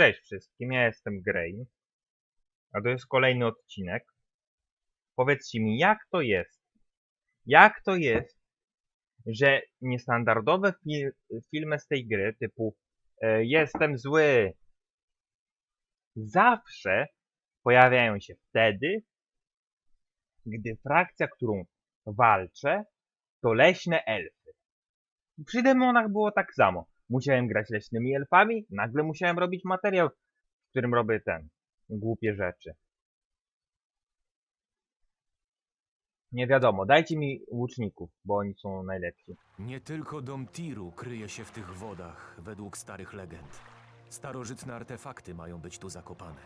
Cześć wszystkim, ja jestem Grain, a to jest kolejny odcinek. Powiedzcie mi, jak to jest? Jak to jest, że niestandardowe fil filmy z tej gry, typu e, Jestem zły, zawsze pojawiają się wtedy, gdy frakcja, którą walczę, to leśne elfy. Przy demonach było tak samo. Musiałem grać leśnymi elfami, nagle musiałem robić materiał, w którym robię ten, głupie rzeczy. Nie wiadomo, dajcie mi łuczników, bo oni są najlepsi. Nie tylko dom Tiru kryje się w tych wodach, według starych legend. Starożytne artefakty mają być tu zakopane,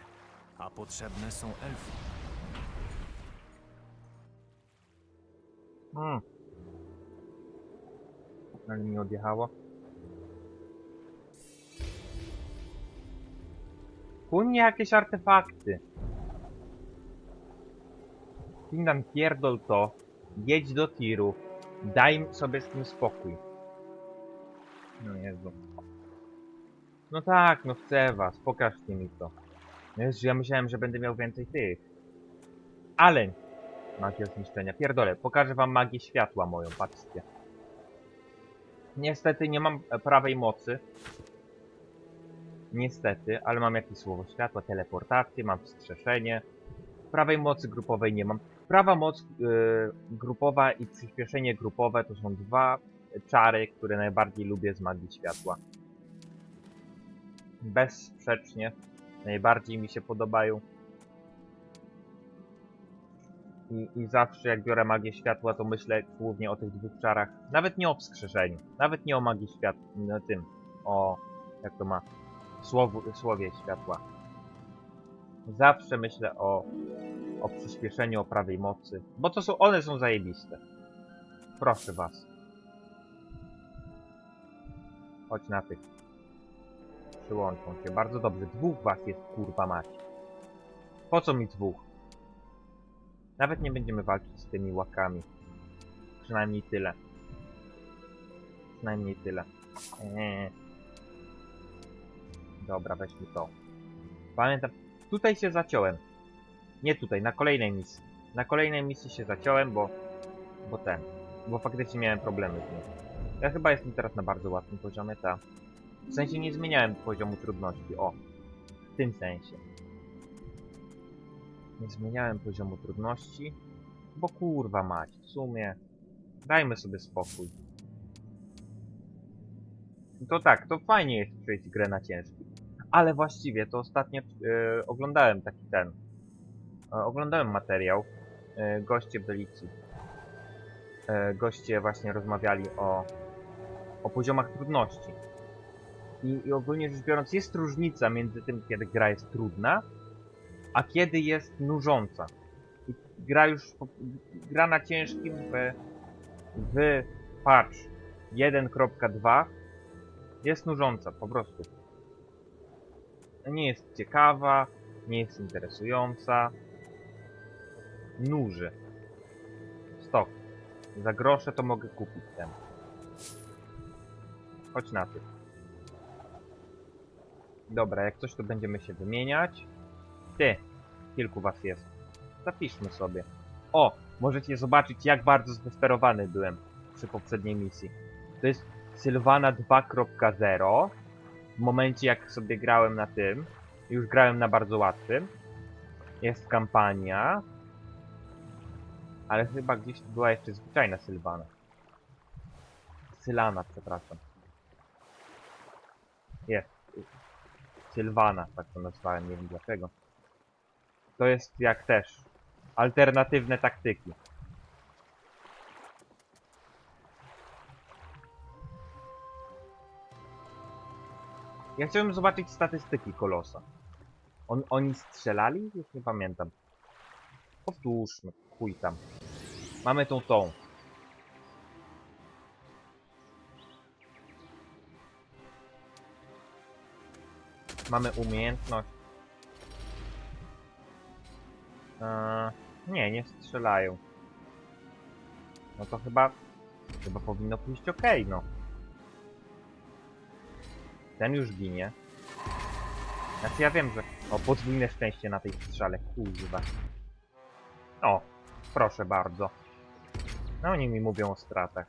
a potrzebne są elfy. Hmm. Ale mi odjechało. Mnie jakieś artefakty. Kingdom pierdol to. Jedź do tiru. Daj sobie z tym spokój. No Jezu. No tak, no chcę was. Pokażcie mi to. Jezu, ja myślałem, że będę miał więcej tych. Ale Magia zniszczenia. Pierdolę, pokażę wam magię światła moją, patrzcie. Niestety nie mam e, prawej mocy. Niestety, ale mam jakieś słowo światła, teleportację, mam wskrzeszenie. Prawej mocy grupowej nie mam. Prawa moc y, grupowa i przyspieszenie grupowe to są dwa czary, które najbardziej lubię z magii światła. Bezsprzecznie najbardziej mi się podobają. I, I zawsze jak biorę magię światła, to myślę głównie o tych dwóch czarach. Nawet nie o wskrzeszeniu. Nawet nie o magii światła. Na tym. O. Jak to ma? Słowu, słowie światła. Zawsze myślę o, o przyspieszeniu, o prawej mocy. Bo to są, one są zajebiste. Proszę was. Chodź na tych. Przyłączą się. Bardzo dobrze. Dwóch was jest, kurwa mać. Po co mi dwóch? Nawet nie będziemy walczyć z tymi łakami. Przynajmniej tyle. Przynajmniej tyle. Eee. Dobra, weźmy to. Pamiętam, tutaj się zaciąłem. Nie tutaj, na kolejnej misji. Na kolejnej misji się zaciąłem, bo... Bo ten. Bo faktycznie miałem problemy z nim. Ja chyba jestem teraz na bardzo łatwym poziomie, ta. W sensie nie zmieniałem poziomu trudności, o. W tym sensie. Nie zmieniałem poziomu trudności, bo kurwa mać, w sumie dajmy sobie spokój. To tak, to fajnie jest przejść grę na ciężki. Ale właściwie to ostatnio e, oglądałem taki ten. E, oglądałem materiał. E, goście Belicji. E, goście właśnie rozmawiali o, o poziomach trudności. I, I ogólnie rzecz biorąc, jest różnica między tym, kiedy gra jest trudna, a kiedy jest nużąca. I gra już gra na ciężkim w, w patch 1.2 jest nużąca po prostu. Nie jest ciekawa, nie jest interesująca. Nuży. Stok. Za grosze to mogę kupić ten. Chodź na ty. Dobra, jak coś to będziemy się wymieniać. Ty, kilku was jest. Zapiszmy sobie. O, możecie zobaczyć jak bardzo zdesperowany byłem przy poprzedniej misji. To jest Sylvana 2.0. W momencie jak sobie grałem na tym, już grałem na bardzo łatwym. Jest kampania. Ale chyba gdzieś była jeszcze zwyczajna Sylvana. Sylana, przepraszam. Jest. Sylwana, tak to nazwałem, nie wiem dlaczego. To jest jak też alternatywne taktyki. Ja chciałem zobaczyć statystyki Kolosa. On, oni strzelali? Już nie pamiętam. Powtórzmy, chuj tam. Mamy tą tą. Mamy umiejętność. Eee, nie, nie strzelają. No to chyba... Chyba powinno pójść ok, no. Ten już ginie. Znaczy ja wiem, że... O, podwójne szczęście na tej strzale, kurwa. O, proszę bardzo. No oni mi mówią o stratach.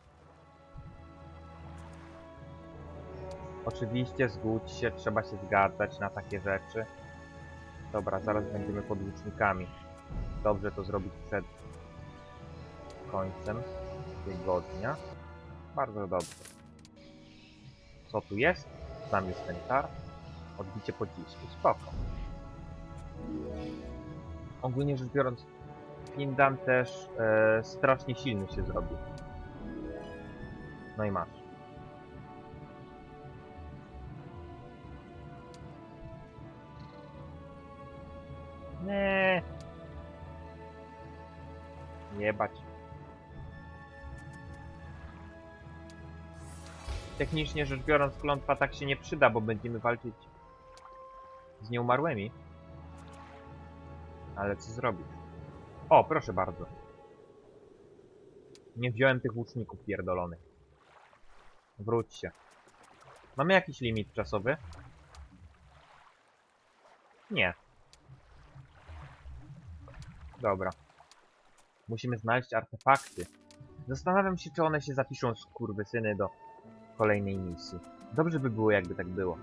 Oczywiście zgódź się, trzeba się zgadzać na takie rzeczy. Dobra, zaraz będziemy podłucznikami. Dobrze to zrobić przed końcem tygodnia. Bardzo dobrze. Co tu jest? Tam jest ten kar. Odbicie pocisku. Spoko. Ogólnie rzecz biorąc, Findam też e, strasznie silny się zrobił. No i masz. Nie. Jebać. Technicznie rzecz biorąc, klątwa tak się nie przyda, bo będziemy walczyć z nieumarłymi. Ale co zrobić? O, proszę bardzo. Nie wziąłem tych łuczników pierdolonych. Wróćcie. Mamy jakiś limit czasowy? Nie. Dobra. Musimy znaleźć artefakty. Zastanawiam się, czy one się zapiszą z kurwysyny do kolejnej misji. Dobrze by było, jakby tak było.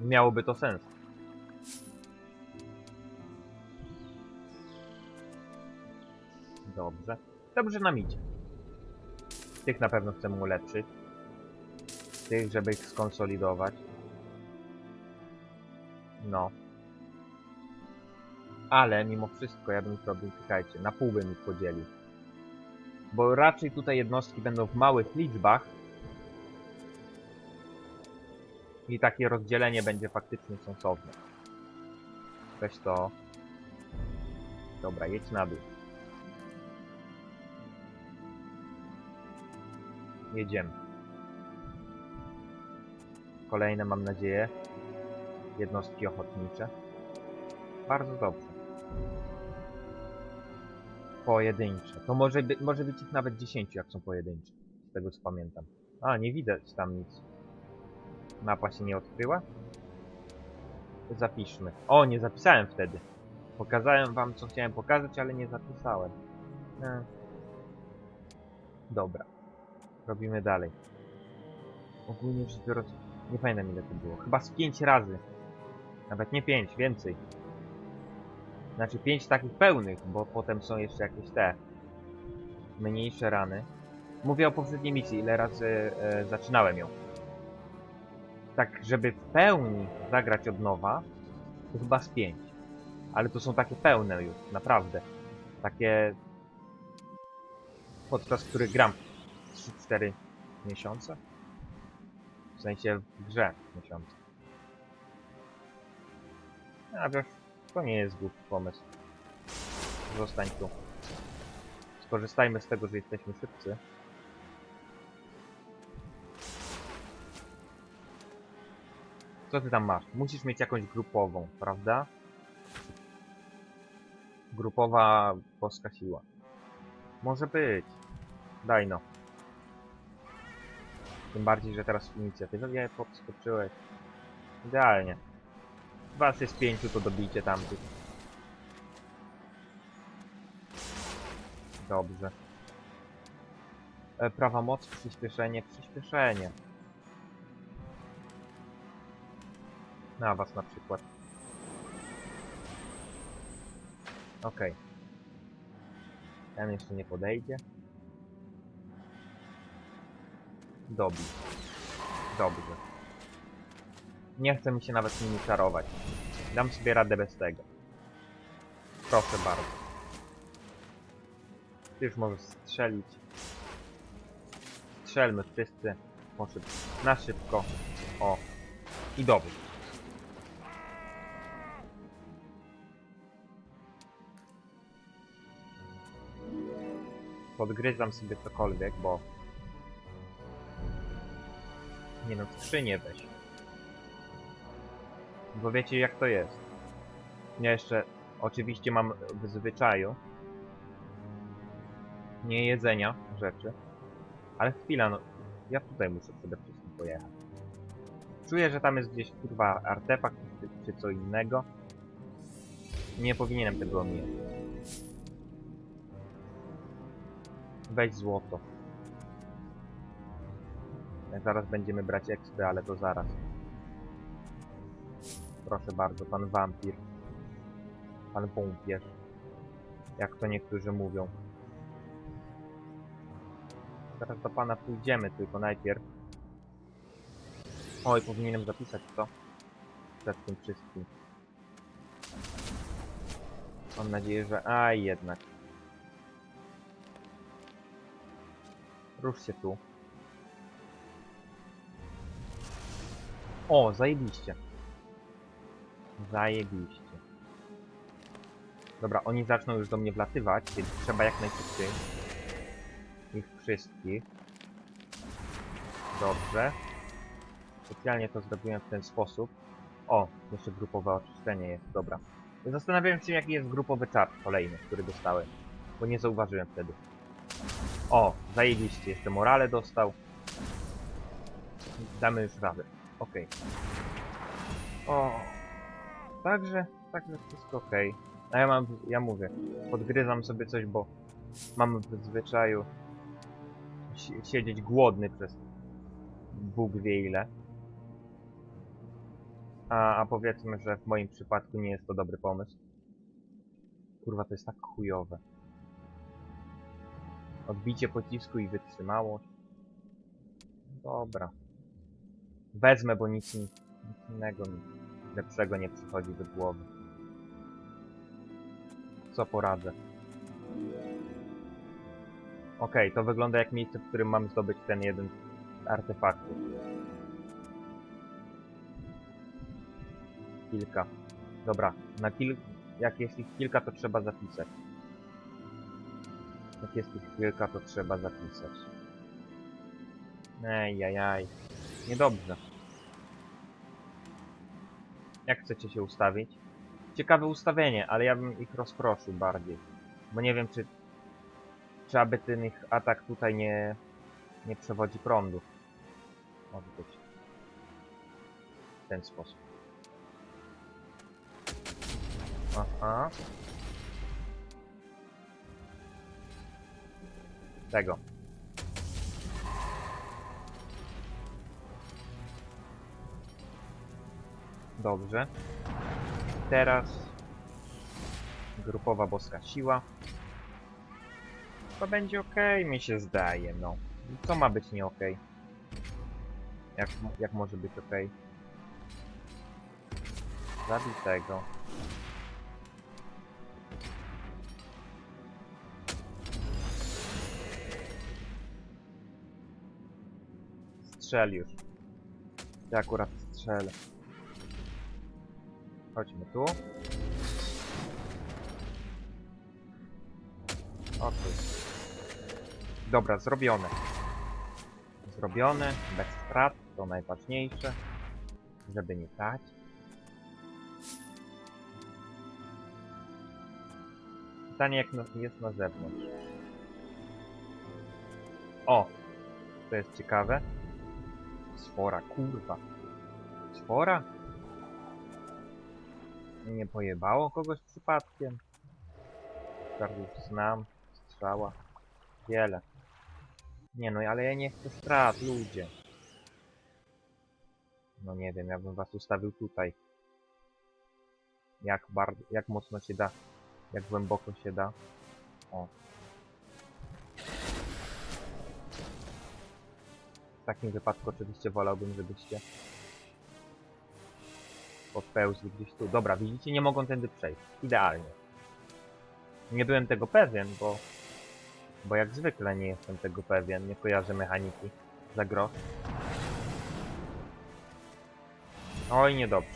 Miałoby to sens. Dobrze. Dobrze nam idzie. Tych na pewno chcemy ulepszyć. Tych, żeby ich skonsolidować. No. Ale mimo wszystko ja bym ich robił, czekajcie, na pół bym ich podzielił. Bo raczej tutaj jednostki będą w małych liczbach. I takie rozdzielenie będzie faktycznie sensowne. Weź to. Dobra, jedź na dół. Jedziemy. Kolejne, mam nadzieję, jednostki ochotnicze. Bardzo dobrze. Pojedyncze. To może, by, może być ich nawet 10, jak są pojedyncze. Z tego co pamiętam. A, nie widać tam nic. Mapa się nie odkryła? Zapiszmy. O, nie zapisałem wtedy. Pokazałem wam, co chciałem pokazać, ale nie zapisałem. E. Dobra. Robimy dalej. Ogólnie rzecz biorąc, nie pamiętam ile to było. Chyba z 5 razy. Nawet nie 5, więcej. Znaczy 5 takich pełnych, bo potem są jeszcze jakieś te mniejsze rany. Mówię o poprzedniej misji, ile razy e, zaczynałem ją. Tak, żeby w pełni zagrać od nowa, to chyba z 5. Ale to są takie pełne już, naprawdę. Takie podczas których gram 3-4 miesiące? W sensie w grze miesiące. A wiesz, to nie jest głupi pomysł. Zostań tu. Skorzystajmy z tego, że jesteśmy szybcy. Co ty tam masz? Musisz mieć jakąś grupową, prawda? Grupowa boska siła. Może być. Daj no. Tym bardziej, że teraz w inicjatywie podskoczyłeś. Idealnie. Was jest pięciu, to dobijcie tamtych. Dobrze. E, prawa moc, przyspieszenie, przyspieszenie. Na was na przykład. Okej. Ten jeszcze nie podejdzie. Dobij. Dobrze. Nie chce mi się nawet nimi czarować. Dam sobie radę bez tego. Proszę bardzo. Ty już możesz strzelić. Strzelmy wszyscy. Poszedł na szybko. O. I dobrze. Podgryzam sobie cokolwiek, bo... Nie no, skrzynię weź. Bo wiecie jak to jest. Ja jeszcze oczywiście mam w zwyczaju nie jedzenia rzeczy. Ale chwila, no. Ja tutaj muszę przede wszystkim pojechać. Czuję, że tam jest gdzieś kurwa artefakt czy, czy co innego. Nie powinienem tego omijać. Weź złoto. Zaraz będziemy brać ekspy, ale to zaraz. Proszę bardzo, pan wampir. Pan pompierz. Jak to niektórzy mówią. Zaraz do pana pójdziemy, tylko najpierw. Oj, powinienem zapisać to. Przed tym wszystkim. Mam nadzieję, że... Aj, jednak. Rusz się tu. O, zajebiście. Zajebiście. Dobra, oni zaczną już do mnie wlatywać, więc trzeba jak najszybciej ich wszystkich. Dobrze. Specjalnie to zrobiłem w ten sposób. O, jeszcze grupowe oczyszczenie jest, dobra. Zastanawiałem się, jaki jest grupowy czar kolejny, który dostałem, bo nie zauważyłem wtedy. O, zajebiście, jeszcze morale dostał. Damy już radę. Okej. O, także, także wszystko okej. A ja mam, ja mówię, podgryzam sobie coś, bo mam w zwyczaju si- siedzieć głodny przez Bóg wie ile. A, a powiedzmy, że w moim przypadku nie jest to dobry pomysł. Kurwa, to jest tak chujowe. Odbicie pocisku i wytrzymałość. Dobra. Wezmę, bo nic, nic innego mi lepszego nie przychodzi do głowy. Co poradzę? Okej, to wygląda jak miejsce, w którym mam zdobyć ten jeden artefakt. Kilka. Dobra, na kil... jak jest ich kilka, to trzeba zapisać. Jak jest ich kilka, to trzeba zapisać. Ej, jaj, jaj. Niedobrze. Jak chcecie się ustawić? Ciekawe ustawienie, ale ja bym ich rozproszył bardziej. Bo nie wiem, czy czy aby ten ich atak tutaj nie, nie przewodzi prądu. Może być. W ten sposób. Aha. Tego. Dobrze. Teraz grupowa boska siła. To będzie ok, mi się zdaje, no. Co ma być nie ok? Jak, jak może być ok? Zabij. Strzel już. Ja akurat strzelę. Chodźmy tu. O tu. Dobra, zrobione. Zrobione, bez strat, to najważniejsze. Żeby nie dać. Pytanie jak na, jest na zewnątrz. O! To jest ciekawe. Sfora, kurwa. Sfora? Nie pojebało kogoś przypadkiem? Karów znam, strzała. Wiele. Nie no, ale ja nie chcę strat, ludzie. No nie wiem, ja bym was ustawił tutaj. Jak bardzo, jak mocno się da, jak głęboko się da. O. W takim wypadku oczywiście wolałbym, żebyście podpełzli gdzieś tu. Dobra, widzicie, nie mogą tędy przejść. Idealnie. Nie byłem tego pewien, bo... Bo jak zwykle nie jestem tego pewien, nie kojarzę mechaniki za grosz. Oj, niedobrze.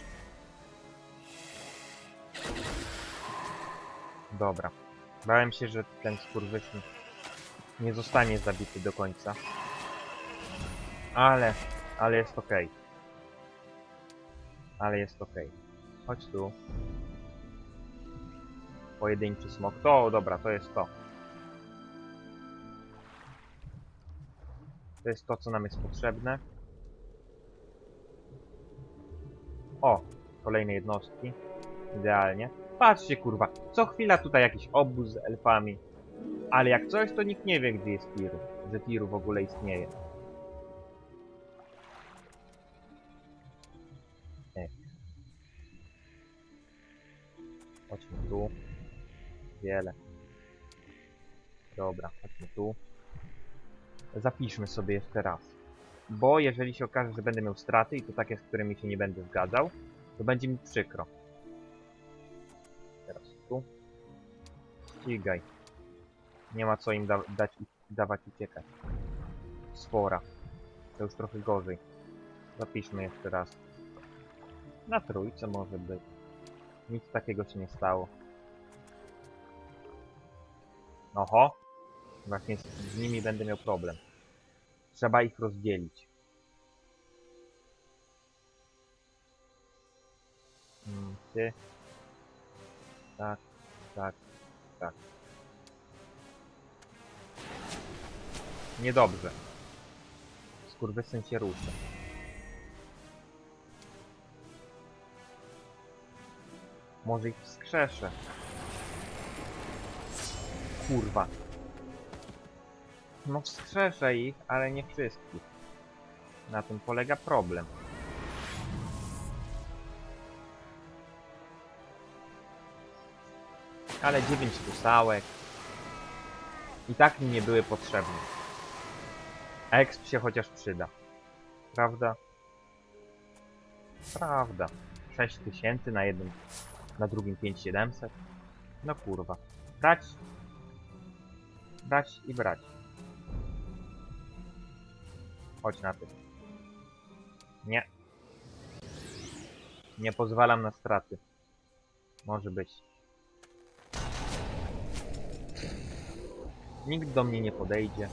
Dobra. Bałem się, że ten skurwysyn nie zostanie zabity do końca. Ale, ale jest okej. Ale jest okej. Chodź tu. Pojedynczy smok. To, dobra, to jest to. To jest to, co nam jest potrzebne. O, kolejne jednostki. Idealnie. Patrzcie kurwa, co chwila tutaj jakiś obóz z elfami. Ale jak coś, to nikt nie wie, gdzie jest Tiru. Że Tiru w ogóle istnieje. Chodźmy tu. Wiele. Dobra, chodźmy tu. Zapiszmy sobie jeszcze raz. Bo jeżeli się okaże, że będę miał straty i to takie, z którymi się nie będę zgadzał, to będzie mi przykro. Teraz tu. Ścigaj. Nie ma co im da dać dawać uciekać. Sfora. To już trochę gorzej. Zapiszmy jeszcze raz. Na trójce może być. Nic takiego się nie stało. Oho. Właśnie z, nimi będę miał problem. Trzeba ich rozdzielić. Mm, Ty. Tak, tak, tak. Niedobrze. Skurwysyn się ruszy. Może ich wskrzeszę. Kurwa. No wskrzeszę ich, ale nie wszystkich. Na tym polega problem. Ale dziewięć rusałek. I tak mi nie były potrzebne. Exp się chociaż przyda. Prawda? Prawda. 6000 na jednym, na drugim 5700. No kurwa. Brać. Brać i brać. Chodź na ty. Nie. Nie pozwalam na straty. Może być. Nikt do mnie nie podejdzie.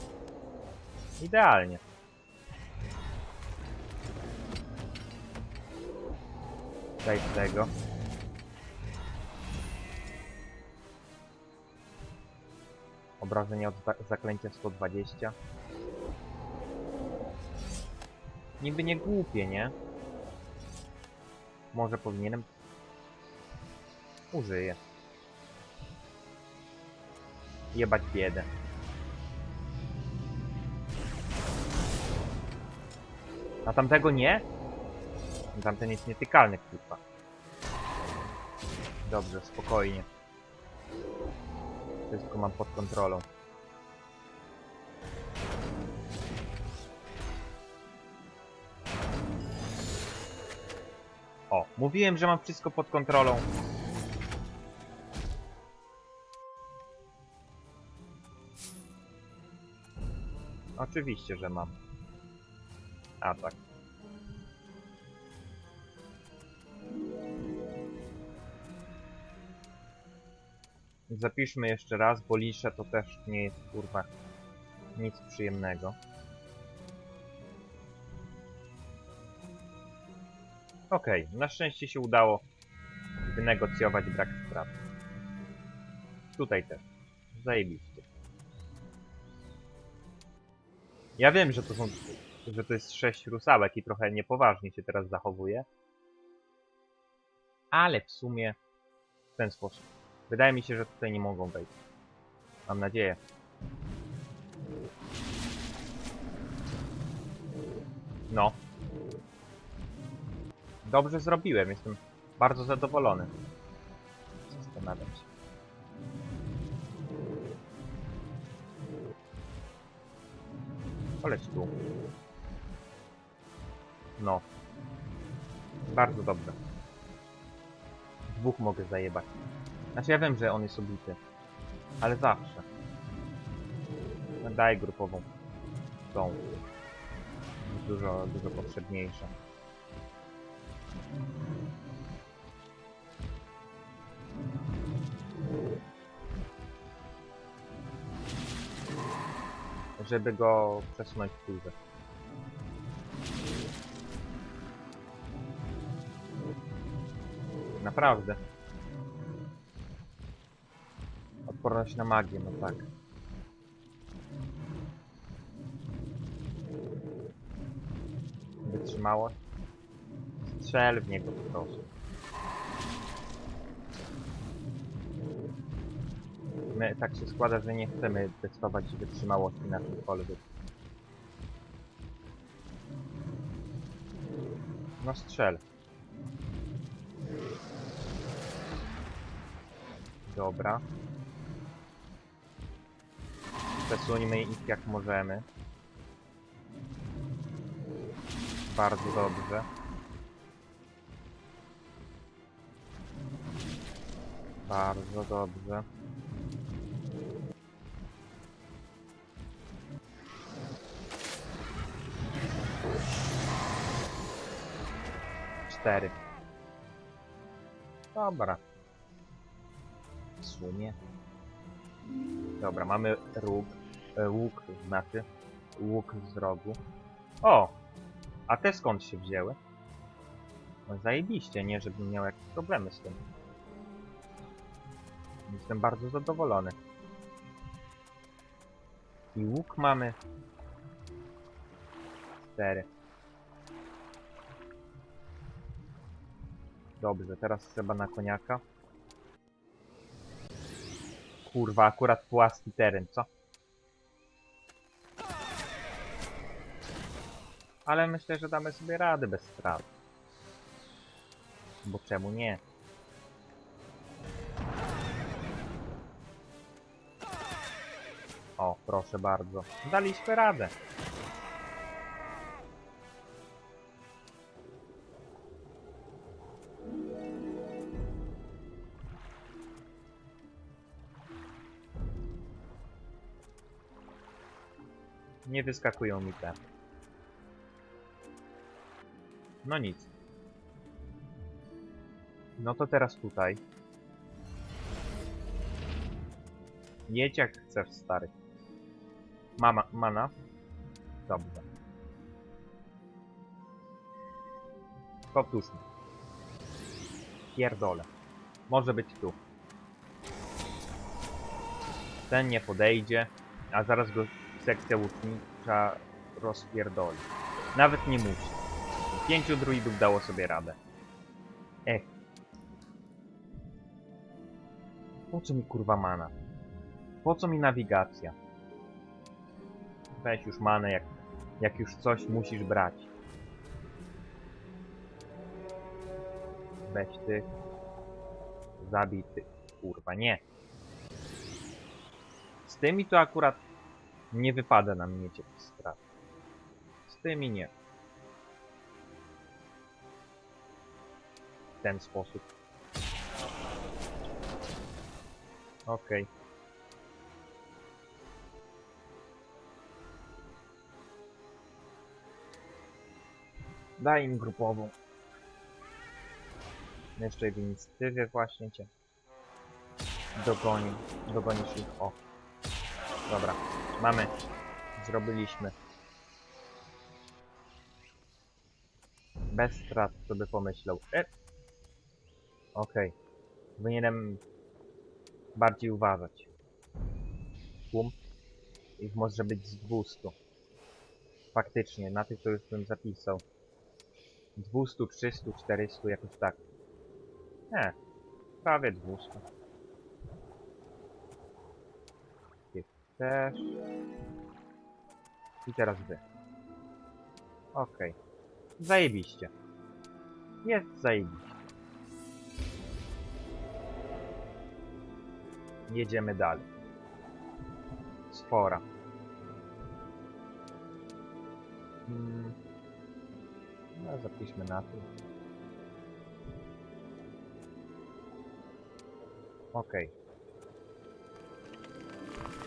Idealnie. Daj tego. Obrażenia od za zaklęcia 120. Niby nie głupie, nie? Może powinienem... Użyję. Jebać biedę. A tamtego nie? Tamten jest nietykalny, kurwa. Dobrze, spokojnie. Wszystko mam pod kontrolą. O, mówiłem, że mam wszystko pod kontrolą. Oczywiście, że mam. A tak. Zapiszmy jeszcze raz, bo lisze to też nie jest kurwa nic przyjemnego. Okej, na szczęście się udało wynegocjować brak strat. Tutaj też. Zajebiście. Ja wiem, że to są, że to jest sześć rusałek i trochę niepoważnie się teraz zachowuje. Ale w sumie w ten sposób. Wydaje mi się, że tutaj nie mogą wejść. Mam nadzieję. No. Dobrze zrobiłem, jestem bardzo zadowolony. Zastanawiam się. Poleć tu. No. Bardzo dobrze. Dwóch mogę zajebać. Znaczy ja wiem, że on jest obity. Ale zawsze. Daj grupową. Tą. Dużo, dużo potrzebniejsza. Żeby go przesunąć w turze. Naprawdę. Odporność na magię, no tak. Wytrzymałość. strzel w niego po prostu. My tak się składa, że nie chcemy testować wytrzymałości na czymkolwiek. No strzel. Dobra. Przesuńmy ich jak możemy. Bardzo dobrze. Bardzo dobrze. Cztery. Dobra. W sumie. Dobra, mamy róg. E, łuk znaczy. Łuk z rogu. O! A te skąd się wzięły? No zajebiście, nie? Żebym miał jakieś problemy z tym. Jestem bardzo zadowolony. I łuk mamy. Cztery. Dobrze, teraz trzeba na koniaka. Kurwa, akurat płaski teren, co? Ale myślę, że damy sobie radę bez strat. Bo czemu nie? O, proszę bardzo. Daliśmy radę. Nie wyskakują mi te. No nic. No to teraz tutaj. Jedź jak chcesz, stary. Mama, mana. Dobrze. Powtórzmy. Pierdolę. Może być tu. Ten nie podejdzie, a zaraz go sekcja łucznicza rozpierdoli. Nawet nie musi. Pięciu druidów dało sobie radę. Ech. Po co mi kurwa mana? Po co mi nawigacja? Weź już manę, jak, jak już coś musisz brać. Weź ty. Zabij ty. Kurwa, nie. Z tymi to akurat nie wypada nam mieć jakichś strat. Z tymi nie. W ten sposób. Okej. Daj im grupową. Jeszcze w inicjatywie właśnie cię dogoni. Dogonisz ich. O. Dobra. Mamy. Zrobiliśmy. Bez strat, co by pomyślał. E. Okej. Powinienem bardziej uważać. Tłum. Ich może być z 200. Faktycznie, na tych już bym zapisał. 200, 300, 400, jakoś tak. Nie, prawie 200. też. I teraz wy. Okej. Zajebiście. Jest zajebiście. Jedziemy dalej. Spora. Hmm. No, zapiszmy na to. Okej.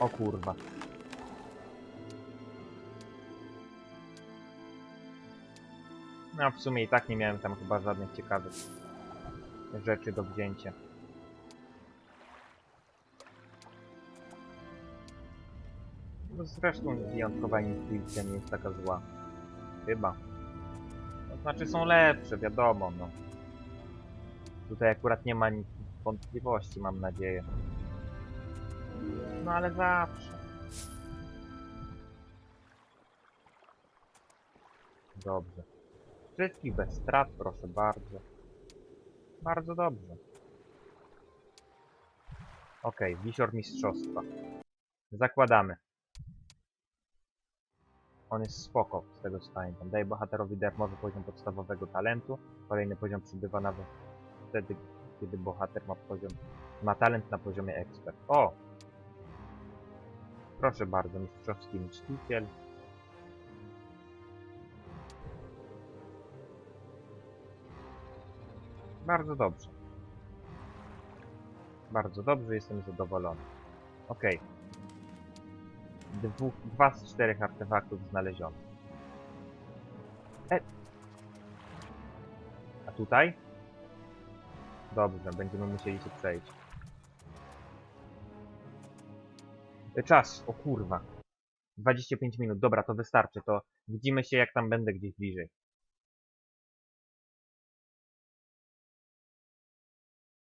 O kurwa. No w sumie i tak nie miałem tam chyba żadnych ciekawych rzeczy do wzięcia. No zresztą wyjątkowa intuicja nie jest taka zła. Chyba. To znaczy są lepsze, wiadomo, no. Tutaj akurat nie ma wątpliwości, mam nadzieję. No ale zawsze. Dobrze. Wszystkich bez strat, proszę bardzo. Bardzo dobrze. Okej, wisior mistrzostwa. Zakładamy. On jest spoko, z tego co pamiętam. Daje bohaterowi darmowy poziom podstawowego talentu. Kolejny poziom przybywa nawet wtedy, kiedy bohater ma poziom, ma talent na poziomie ekspert. O! Proszę bardzo, mistrzowski mściciel. Bardzo dobrze. Bardzo dobrze, jestem zadowolony. Okej. Dwóch, dwa z czterech artefaktów znaleziono. E. A tutaj? Dobrze, będziemy musieli się przejść. Czas, o kurwa. 25 minut, dobra, to wystarczy, to widzimy się jak tam będę gdzieś bliżej.